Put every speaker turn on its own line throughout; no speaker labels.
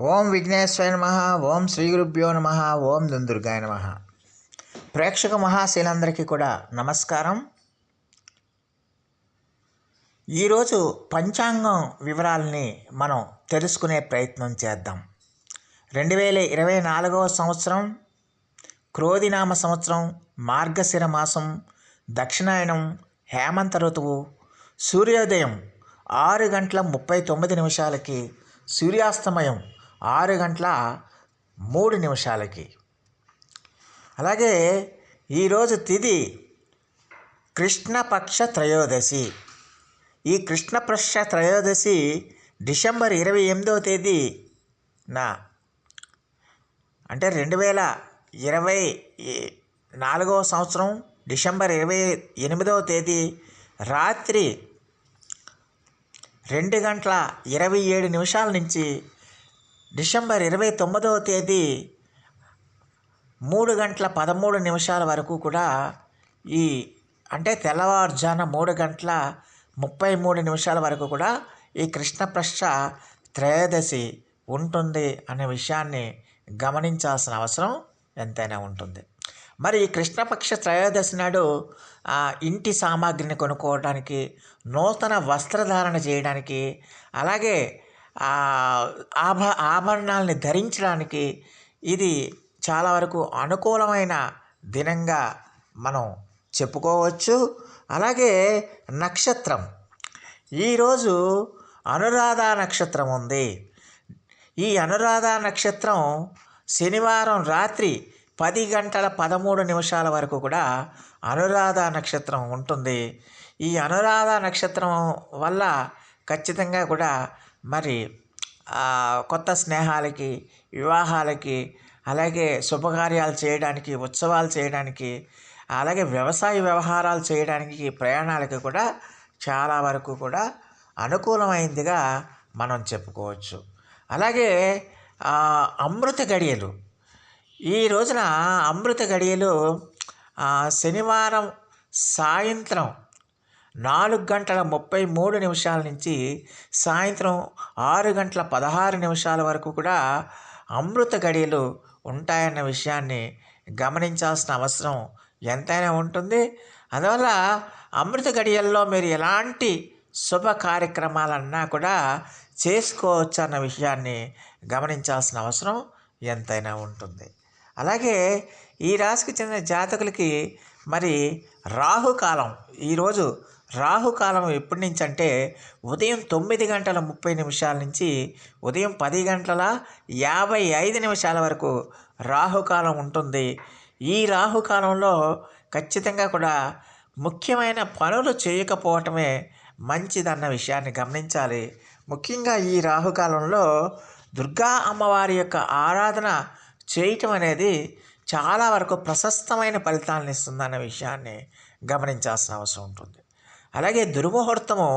ఓం విఘ్నేశ్వర నమ ఓం శ్రీ గురుభ్యో నమ ఓం దుందుర్గాయ నమ. ప్రేక్షక మహాశీలందరికీ కూడా నమస్కారం. ఈరోజు పంచాంగం వివరాలని మనం తెలుసుకునే ప్రయత్నం చేద్దాం. రెండు వేల ఇరవై నాలుగవ సంవత్సరం క్రోధినామ సంవత్సరం మార్గశిర మాసం దక్షిణాయనం హేమంత ఋతువు సూర్యోదయం ఆరు గంటల ముప్పై తొమ్మిది నిమిషాలకి సూర్యాస్తమయం ఆరు గంటల మూడు నిమిషాలకి. అలాగే ఈరోజు తిది కృష్ణపక్ష త్రయోదశి. ఈ కృష్ణపక్ష త్రయోదశి డిసెంబర్ ఇరవై ఎనిమిదవ తేదీ నా. అంటే రెండు వేల ఇరవై నాలుగవ సంవత్సరం డిసెంబర్ ఇరవై ఎనిమిదవ తేదీ రాత్రి రెండు గంటల ఇరవై ఏడు నిమిషాల నుంచి డిసెంబర్ ఇరవై తొమ్మిదవ తేదీ మూడు గంటల పదమూడు నిమిషాల వరకు కూడా ఈ అంటే తెల్లవారుజాన మూడు గంటల ముప్పై మూడు నిమిషాల వరకు కూడా ఈ కృష్ణప్రశ్న త్రయోదశి ఉంటుంది అనే విషయాన్ని గమనించాల్సిన అవసరం ఎంతైనా ఉంటుంది. మరి ఈ కృష్ణపక్ష త్రయోదశి నాడు ఆ ఇంటి సామాగ్రిని కొనుక్కోవడానికి నూతన వస్త్రధారణ చేయడానికి అలాగే ఆభ ఆభరణాలని ధరించడానికి ఇది చాలా వరకు అనుకూలమైన దినంగా మనం చెప్పుకోవచ్చు. అలాగే నక్షత్రం. ఈరోజు అనురాధ నక్షత్రం ఉంది. ఈ అనురాధ నక్షత్రం శనివారం రాత్రి పది గంటల పదమూడు నిమిషాల వరకు కూడా అనురాధ నక్షత్రం ఉంటుంది. ఈ అనురాధ నక్షత్రం వల్ల ఖచ్చితంగా కూడా మరి కొత్త స్నేహాలకి వివాహాలకి అలాగే శుభకార్యాలు చేయడానికి ఉత్సవాలు చేయడానికి అలాగే వ్యవసాయ వ్యవహారాలు చేయడానికి ప్రయాణాలకి కూడా చాలా వరకు కూడా అనుకూలమైందిగా మనం చెప్పుకోవచ్చు. అలాగే అమృత గడియలు. ఈ రోజున అమృత గడియలు శనివారం సాయంత్రం నాలుగు గంటల ముప్పై మూడు నిమిషాల నుంచి సాయంత్రం ఆరు గంటల పదహారు నిమిషాల వరకు కూడా అమృత గడియలు ఉంటాయన్న విషయాన్ని గమనించాల్సిన అవసరం ఎంతైనా ఉంటుంది. అందువల్ల అమృత గడియల్లో మీరు ఎలాంటి శుభ కార్యక్రమాలన్నా కూడా చేసుకోవచ్చు అన్న విషయాన్ని గమనించాల్సిన అవసరం ఎంతైనా ఉంటుంది. అలాగే ఈ రాశికి చెందిన జాతకులకి మరి రాహుకాలం ఈరోజు రాహుకాలం ఎప్పటి నుంచి అంటే ఉదయం తొమ్మిది గంటల ముప్పై నిమిషాల నుంచి ఉదయం పది గంటల యాభై ఐదు నిమిషాల వరకు రాహుకాలం ఉంటుంది. ఈ రాహుకాలంలో ఖచ్చితంగా కూడా ముఖ్యమైన పనులు చేయకపోవటమే మంచిదన్న విషయాన్ని గమనించాలి. ముఖ్యంగా ఈ రాహుకాలంలో దుర్గా అమ్మవారి యొక్క ఆరాధన చేయటం అనేది చాలా వరకు ప్రశస్తమైన ఫలితాలను ఇస్తుందన్న విషయాన్ని గమనించాల్సిన అవసరం ఉంటుంది. అలాగే దుర్ముహూర్తము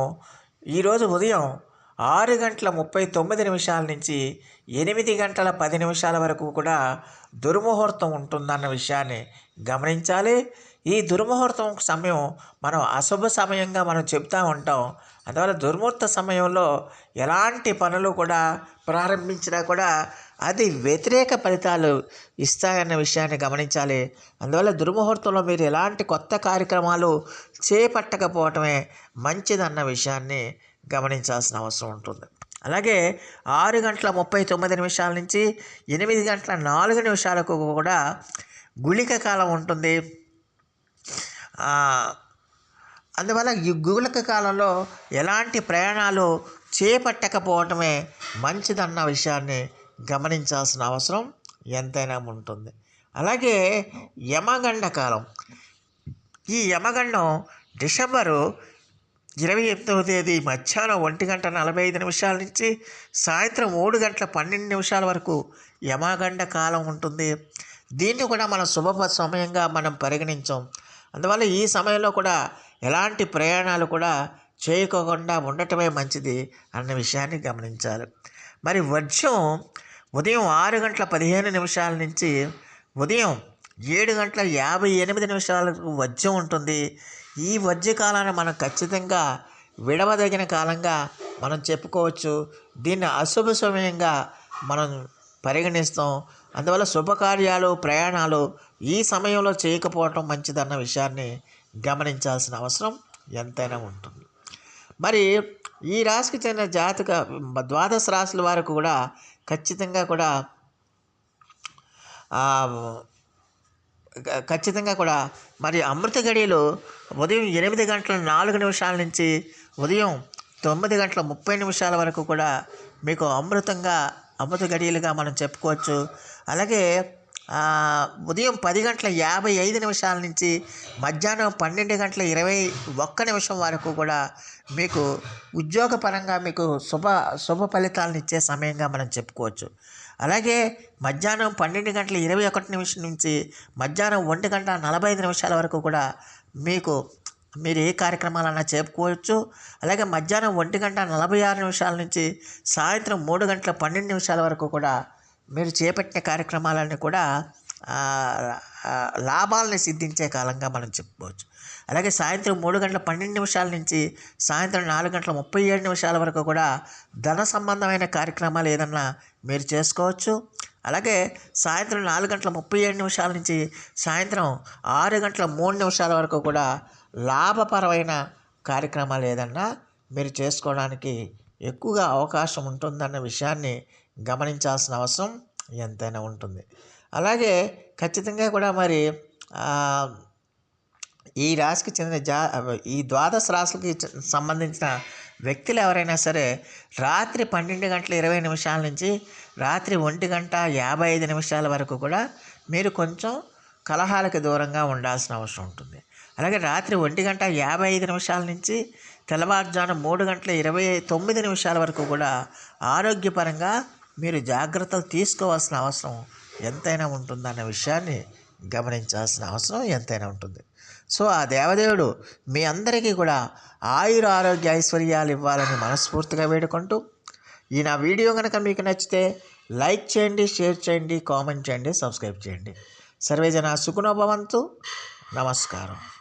ఈరోజు ఉదయం ఆరు గంటల ముప్పై తొమ్మిది నిమిషాల నుంచి ఎనిమిది గంటల పది నిమిషాల వరకు కూడా దుర్ముహూర్తం ఉంటుందన్న విషయాన్ని గమనించాలి. ఈ దుర్ముహూర్తం సమయం మనం అశుభ సమయంగా మనం చెప్తూ ఉంటాం. అందువల్ల దుర్ముహూర్త సమయంలో ఎలాంటి పనులు కూడా ప్రారంభించినా కూడా అది వ్యతిరేక ఫలితాలు ఇస్తాయన్న విషయాన్ని గమనించాలి. అందువల్ల దుర్ముహూర్తంలో మీరు ఎలాంటి కొత్త కార్యక్రమాలు చేపట్టకపోవటమే మంచిదన్న విషయాన్ని గమనించాల్సిన అవసరం ఉంటుంది. అలాగే ఆరు గంటల ముప్పై తొమ్మిది నిమిషాల నుంచి ఎనిమిది గంటల నాలుగు నిమిషాలకు కూడా గుళిక కాలం ఉంటుంది. అందువల్ల ఈ గుళిక కాలంలో ఎలాంటి ప్రయాణాలు చేపట్టకపోవటమే మంచిదన్న విషయాన్ని గమనించాల్సిన అవసరం ఎంతైనా ఉంటుంది. అలాగే యమగండ కాలం. ఈ యమగండం డిసెంబరు ఇరవై ఎనిమిదవ తేదీ మధ్యాహ్నం ఒంటి గంట నలభై ఐదు నిమిషాల నుంచి సాయంత్రం మూడు గంటల పన్నెండు నిమిషాల వరకు యమగండ కాలం ఉంటుంది. దీన్ని కూడా మనం శుభ సమయంగా మనం పరిగణించాం. అందువల్ల ఈ సమయంలో కూడా ఎలాంటి ప్రయాణాలు కూడా చేయకోకుండా ఉండటమే మంచిది అన్న విషయాన్ని గమనించాలి. మరి వర్షం ఉదయం ఆరు గంటల పదిహేను నిమిషాల నుంచి ఉదయం ఏడు గంటల యాభై ఎనిమిది నిమిషాలకు వజ్యం ఉంటుంది. ఈ వజ్య కాలాన్ని మనం ఖచ్చితంగా విడవదగిన కాలంగా మనం చెప్పుకోవచ్చు. దీన్ని అశుభ సమయంగా మనం పరిగణిస్తాం. అందువల్ల శుభకార్యాలు ప్రయాణాలు ఈ సమయంలో చేయకపోవటం మంచిదన్న విషయాన్ని గమనించాల్సిన అవసరం ఎంతైనా ఉంటుంది. మరి ఈ రాశికి చెందిన జాతక ద్వాదశ రాశుల వారికి కూడా ఖచ్చితంగా కూడా ఖచ్చితంగా కూడా మరి అమృత గడియలు ఉదయం ఎనిమిది గంటల నాలుగు నిమిషాల నుంచి ఉదయం తొమ్మిది గంటల ముప్పై నిమిషాల వరకు కూడా మీకు అమృతంగా అమృత గడియలుగా మనం చెప్పుకోవచ్చు. అలాగే ఉదయం పది గంటల యాభై ఐదు నిమిషాల నుంచి మధ్యాహ్నం పన్నెండు గంటల ఇరవై ఒక్క నిమిషం వరకు కూడా మీకు ఉద్యోగపరంగా మీకు శుభ శుభ ఫలితాలను ఇచ్చే సమయంగా మనం చెప్పుకోవచ్చు. అలాగే మధ్యాహ్నం పన్నెండు గంటల ఇరవై ఒకటి నిమిషం నుంచి మధ్యాహ్నం ఒంటి గంట నలభై ఐదు నిమిషాల వరకు కూడా మీకు మీరు ఏ కార్యక్రమాలన్నా చెప్పుకోవచ్చు అలాగే మధ్యాహ్నం ఒంటి గంట నలభై ఆరు నిమిషాల నుంచి సాయంత్రం మూడు గంటల పన్నెండు నిమిషాల వరకు కూడా మీరు చేపట్టిన కార్యక్రమాలన్నీ కూడా లాభాలని సిద్ధించే కాలంగా మనం చెప్పుకోవచ్చు. అలాగే సాయంత్రం మూడు గంటల పన్నెండు నిమిషాల నుంచి సాయంత్రం నాలుగు గంటల ముప్పై ఏడు నిమిషాల వరకు కూడా ధన సంబంధమైన కార్యక్రమాలు ఏదన్నా మీరు చేసుకోవచ్చు. అలాగే సాయంత్రం నాలుగు గంటల ముప్పై ఏడు నిమిషాల నుంచి సాయంత్రం ఆరు గంటల మూడు నిమిషాల వరకు కూడా లాభపరమైన కార్యక్రమాలు ఏదన్నా మీరు చేసుకోవడానికి ఎక్కువగా అవకాశం ఉంటుందన్న విషయాన్ని గమనించాల్సిన అవసరం ఎంతైనా ఉంటుంది. అలాగే ఖచ్చితంగా కూడా మరి ఈ రాశికి చెందిన జా ఈ ద్వాదశ రాశులకి సంబంధించిన వ్యక్తులు ఎవరైనా సరే రాత్రి పన్నెండు గంటల ఇరవై నిమిషాల నుంచి రాత్రి ఒంటి గంట యాభై ఐదు నిమిషాల వరకు కూడా మీరు కొంచెం కలహాలకు దూరంగా ఉండాల్సిన అవసరం ఉంటుంది. అలాగే రాత్రి ఒంటి గంట యాభై ఐదు నిమిషాల నుంచి తెల్లవారుజామున మూడు గంటల ఇరవై తొమ్మిది నిమిషాల వరకు కూడా ఆరోగ్యపరంగా మీరు జాగ్రత్తలు తీసుకోవాల్సిన అవసరం ఎంతైనా ఉంటుందన్న విషయాన్ని గమనించాల్సిన అవసరం ఎంతైనా ఉంటుంది. సో ఆ దేవదేవుడు మీ అందరికీ కూడా ఆయుర ఆరోగ్య ఐశ్వర్యాలు ఇవ్వాలని మనస్ఫూర్తిగా వేడుకుంటూ ఈ నా వీడియో కనుక మీకు నచ్చితే లైక్ చేయండి షేర్ చేయండి కామెంట్ చేయండి సబ్స్క్రైబ్ చేయండి. సర్వేజన సుఖనోభవంతు నమస్కారం.